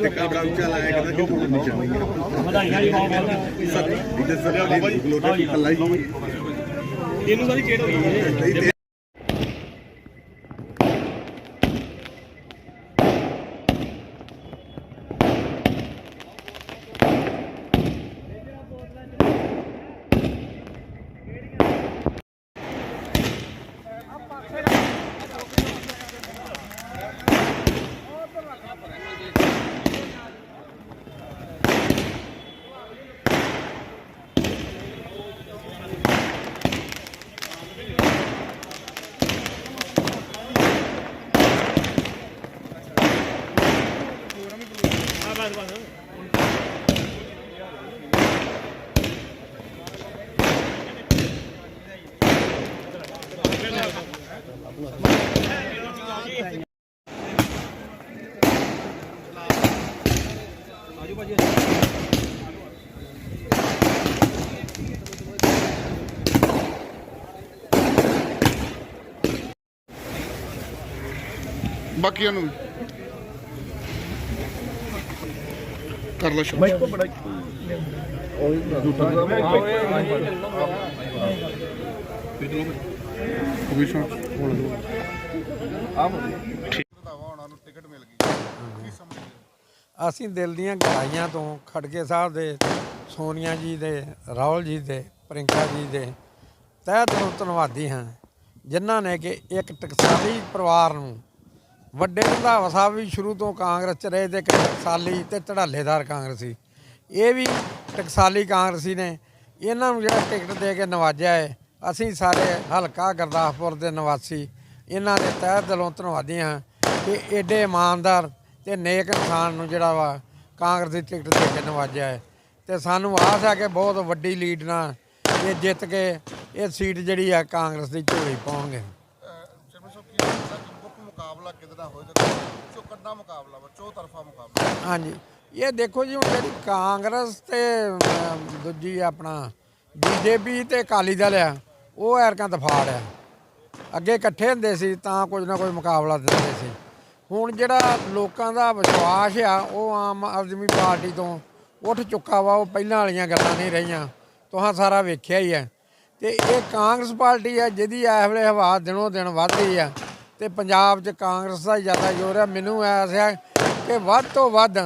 ਟਿੱਕਾ ਬੜਾ ਉੱਚਾ ਲਾਇਆ ਕਹਿੰਦਾ ਕਿ ਤੂੰ ਨਹੀਂ ਚਾਹੀਦੀ ਸਰ ਇਹਦੇ ਸਰ ਬਾਬਾ ਜੀ ਲੋਟੇ ਕੱਲਾ ਹੀ ਇਹਨੂੰ ਸਾਰੀ ਚੇਟ ਹੋਈ ਹੈ ਬਾਕੀਆਂ ਨੂੰ ਕਰ ਲੈ ਸ਼ਾਮ। ਬੜਾ ਉਹ ਵੀ ਸ਼ਾਮ ਹੋਣ ਦੋ ਟਿਕਟ ਮਿਲ ਗਈ ਕੀ ਸਮਝਦੇ ਅਸੀਂ ਦਿਲ ਦੀਆਂ ਗਹਿਰਾਈਆਂ ਤੋਂ ਖੜਗੇ ਸਾਹਿਬ ਦੇ ਸੋਨੀਆ ਜੀ ਦੇ ਰਾਹੁਲ ਜੀ ਦੇ ਪ੍ਰਿੰਕਾ ਜੀ ਦੇ ਤਹਿ ਦਿਲੋਂ ਧੰਨਵਾਦੀ ਹਾਂ ਜਿਨ੍ਹਾਂ ਨੇ ਕਿ ਇੱਕ ਟਕਸਾਲੀ ਪਰਿਵਾਰ ਨੂੰ ਵੱਡੇ ਰੰਧਾਵਾ ਸਾਹਿਬ ਵੀ ਸ਼ੁਰੂ ਤੋਂ ਕਾਂਗਰਸ ਚ ਰਹੇ ਤੇ ਇੱਕ ਟਕਸਾਲੀ ਤੇ ਧੜਾਲੇਦਾਰ ਕਾਂਗਰਸੀ ਇਹ ਵੀ ਟਕਸਾਲੀ ਕਾਂਗਰਸੀ ਨੇ। ਇਹਨਾਂ ਨੂੰ ਜਿਹੜਾ ਟਿਕਟ ਦੇ ਕੇ ਨਵਾਜਿਆ ਹੈ, ਅਸੀਂ ਸਾਰੇ ਹਲਕਾ ਗੁਰਦਾਸਪੁਰ ਦੇ ਨਿਵਾਸੀ ਇਹਨਾਂ ਦੇ ਤਹਿ ਦਿਲੋਂ ਧੰਨਵਾਦੀ ਹਾਂ ਕਿ ਐਡੇ ਇਮਾਨਦਾਰ ਤੇ ਨੇਕ ਇਨਸਾਨ ਨੂੰ ਜਿਹੜਾ ਵਾ ਕਾਂਗਰਸ ਦੀ ਟਿਕਟ ਦੇ ਕੇ ਨਵਾਜਿਆ ਹੈ। ਤੇ ਸਾਨੂੰ ਆਸ ਹੈ ਕਿ ਬਹੁਤ ਵੱਡੀ ਲੀਡ ਨਾਲ ਇਹ ਜਿੱਤ ਕੇ ਇਹ ਸੀਟ ਜਿਹੜੀ ਆ ਕਾਂਗਰਸ ਦੀ ਝੋਲੀ ਪਾਉਣਗੇ ਸ਼ਰਮਾ ਸਾਹਿਬ ਕੀ ਲੱਗਦਾ ਕਿ ਮੁੱਖ ਮੁਕਾਬਲਾ ਕਿਹਦੇ ਨਾਲ ਹੋਏਗਾ ਚੋ ਕੱਡਾ ਮੁਕਾਬਲਾ ਵਾ ਚੋ ਤਰਫਾ ਮੁਕਾਬਲਾ। ਹਾਂਜੀ। ਇਹ ਦੇਖੋ ਜੀ ਹੁਣ ਜਿਹੜੀ ਕਾਂਗਰਸ ਤੇ ਅਮ, ਦੂਜੀ ਆਪਣਾ ਬੀਜੇਪੀ ਤੇ ਅਕਾਲੀ ਦਲ ਆ ਉਹ ਐਰਕਾਂ ਦਫਾੜ ਆ। ਅੱਗੇ ਇਕੱਠੇ ਹੁੰਦੇ ਸੀ ਤਾਂ ਕੁਝ ਨਾ ਕੋਈ ਮੁਕਾਬਲਾ ਦਿੰਦੇ ਸੀ। ਹੁਣ ਜਿਹੜਾ ਲੋਕਾਂ ਦਾ ਵਿਸ਼ਵਾਸ ਆ ਉਹ ਆਮ ਆਦਮੀ ਪਾਰਟੀ ਤੋਂ ਉੱਠ ਚੁੱਕਾ ਵਾ ਉਹ ਪਹਿਲਾਂ ਵਾਲੀਆਂ ਗੱਲਾਂ ਨਹੀਂ ਰਹੀਆਂ। ਤੁਹਾਂ ਸਾਰਾ ਵੇਖਿਆ ਹੀ ਹੈ ਤੇ ਇਹ ਕਾਂਗਰਸ ਪਾਰਟੀ ਆ ਜਿਹਦੀ ਇਸ ਵੇਲੇ ਹਵਾ ਦਿਨੋਂ ਦਿਨ ਵੱਧ ਰਹੀ ਆ। ਤੇ ਪੰਜਾਬ 'ਚ ਕਾਂਗਰਸ ਦਾ ਹੀ ਜ਼ਿਆਦਾ ਜ਼ੋਰ ਆ। ਮੈਨੂੰ ਐਸ ਹੈ ਕਿ ਵੱਧ ਤੋਂ ਵੱਧ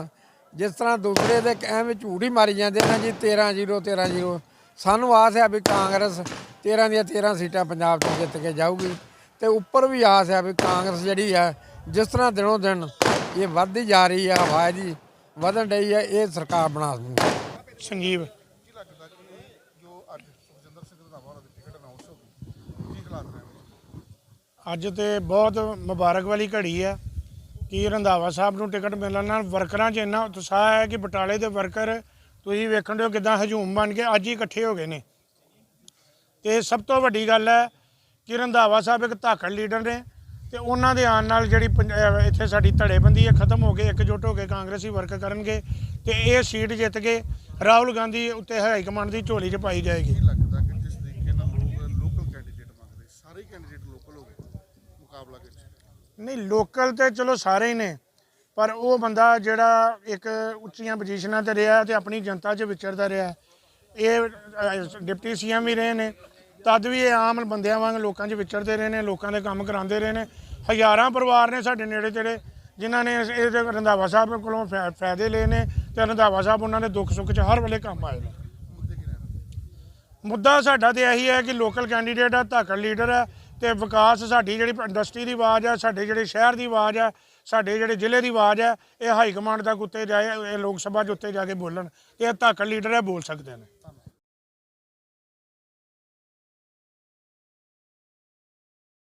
ਜਿਸ ਤਰ੍ਹਾਂ ਦੂਸਰੇ ਦੇ ਐਵੇਂ ਝੂਠ ਹੀ ਮਾਰੀ ਜਾਂਦੇ ਨਾ ਜੀ 13 0 13 0 ਸਾਨੂੰ ਆਸ ਹੈ ਵੀ ਕਾਂਗਰਸ 13 ਦੀਆਂ 13 ਸੀਟਾਂ ਪੰਜਾਬ ਤੋਂ ਜਿੱਤ ਕੇ ਜਾਊਗੀ। ਤੇ ਉੱਪਰ ਵੀ ਆਸ ਹੈ ਵੀ ਕਾਂਗਰਸ ਜਿਹੜੀ ਆ ਜਿਸ ਤਰ੍ਹਾਂ ਦਿਨੋਂ ਦਿਨ ਇਹ ਵੱਧਦੀ ਜਾ ਰਹੀ ਆ ਹਵਾ ਦੀ ਵਧਣ ਡਈ ਆ ਇਹ ਸਰਕਾਰ ਬਣਾ ਦੂਗੀ ਸੰਜੀਵ ਕੀ ਲੱਗਦਾ ਕਿ ਜੋ ਅੱਜ ਸੁਖਜਿੰਦਰ ਸਿੰਘ ਰੰਧਾਵਾ ਉਹਨਾਂ ਦੀ ਟਿਕਟ ਅਨਾਉਂਸ ਹੋ ਗਈ ਕੀ ਹਾਲਾਤ ਨੇ? ਅੱਜ ਤੇ ਬਹੁਤ ਮੁਬਾਰਕ ਵਾਲੀ ਘੜੀ ਹੈ ਕਿ ਰੰਧਾਵਾ ਸਾਹਿਬ ਨੂੰ ਟਿਕਟ ਮਿਲਣ ਨਾਲ ਵਰਕਰਾਂ 'ਚ ਇੰਨਾ ਉਤਸ਼ਾਹ ਹੈ ਕਿ ਬਟਾਲੇ ਦੇ ਵਰਕਰ ਤੁਸੀਂ ਵੇਖਣ ਦਿਓ ਕਿਦਾਂ ਹਜੂਮ ਬਣ ਕੇ ਅੱਜ ਹੀ ਇਕੱਠੇ ਹੋ ਗਏ ਨੇ। ਤੇ ਸਭ ਤੋਂ ਵੱਡੀ ਗੱਲ ਹੈ ਕਿ ਰੰਧਾਵਾ ਸਾਹਿਬ ਇੱਕ ਧਾਕੜ ਲੀਡਰ ਨੇ ਤੇ ਉਹਨਾਂ ਦੇ ਆਉਣ ਨਾਲ ਜਿਹੜੀ ਪੰਜ- ਇੱਥੇ ਸਾਡੀ ਧੜੇਬੰਦੀ ਹੈ, ਖਤਮ ਹੋ ਕੇ ਇਕਜੁੱਟ ਹੋ ਕੇ ਕਾਂਗਰਸੀ ਵਰਕ ਕਰਨਗੇ ਤੇ ਇਹ ਸੀਟ ਜਿੱਤ ਕੇ ਰਾਹੁਲ ਗਾਂਧੀ ਉੱਤੇ ਹਾਈ ਕਮਾਂਡ ਦੀ ਝੋਲੀ 'ਚ ਪਾਈ ਜਾਏਗੀ। ਲੱਗਦਾ ਕਿ ਜਿਸ ਤਰੀਕੇ ਨਾਲ ਲੋਕ ਲੋਕਲ ਕੈਂਡੀਡੇਟ ਮੰਗਦੇ, ਸਾਰੇ ਕੈਂਡੀਡੇਟ ਲੋਕਲ ਹੋ ਗਏ? ਮੁਕਾਬਲਾ ਕਿਸ ਨਹੀਂ ਲੋਕਲ ਤੇ ਚਲੋ ਸਾਰੇ ਹੀ ਨੇ ਪਰ ਉਹ ਬੰਦਾ ਜਿਹੜਾ ਇੱਕ ਉੱਚੀਆਂ ਪੋਜੀਸ਼ਨਾਂ ਤੇ ਰਿਹਾ ਤੇ ਆਪਣੀ ਜਨਤਾ 'ਚ ਵਿਚਰਦਾ ਰਿਹਾ। ਇਹ ਅਹ, ਡਿਪਟੀ ਸੀਐਮ ਵੀ ਰਹੇ ਨੇ ਤਦ ਵੀ ਇਹ ਆਮ ਬੰਦਿਆਂ ਵਾਂਗ ਲੋਕਾਂ 'ਚ ਵਿਚਰਦੇ ਰਹੇ ਨੇ ਲੋਕਾਂ ਦੇ ਕੰਮ ਕਰਾਉਂਦੇ ਰਹੇ ਨੇ। ਹਜ਼ਾਰਾਂ ਪਰਿਵਾਰ ਨੇ ਸਾਡੇ ਨੇੜੇ ਤੇੜੇ ਜਿਨ੍ਹਾਂ ਨੇ ਇਸ- ਇਹਦੇ ਰੰਧਾਵਾ ਸਾਹਿਬ ਕੋਲੋਂ ਫਾ- ਫਾਇਦੇ ਲਏ ਨੇ ਤੇ ਰੰਧਾਵਾ ਸਾਹਿਬ ਉਹਨਾਂ ਦੇ ਦੁੱਖ ਸੁੱਖ 'ਚ ਹਰ ਵੇਲੇ ਕੰਮ ਆਏ ਨੇ। ਮੁੱਦਾ ਸਾਡਾ ਤੇ ਇਹੀ ਹੈ ਕਿ ਲੋਕਲ ਕੈਂਡੀਡੇਟ ਹੈ ਧਾਕੜ ਲੀਡਰ ਹੈ ਤੇ ਵਿਕਾਸ ਸਾਡੀ ਜਿਹੜੀ ਇੰਡਸਟਰੀ ਦੀ ਆਵਾਜ਼ ਹੈ, ਸਾਡੇ ਜਿਹੜੇ ਸ਼ਹਿਰ ਦੀ ਆਵਾਜ਼ ਹੈ, ਸਾਡੇ ਜਿਹੜੇ ਜ਼ਿਲ੍ਹੇ ਦੀ ਆਵਾਜ਼ ਹੈ, ਇਹ ਹਾਈ ਕਮਾਂਡ ਤੱਕ ਉੱਤੇ ਜਾਏ, ਇਹ ਲੋਕ ਸਭਾ 'ਚ ਉੱਤੇ ਜਾ ਕੇ ਬੋਲਣ ਇਹ ਧਾਕੜ ਲੀਡਰ ਹੈ ਬੋਲ ਸਕਦੇ ਨੇ।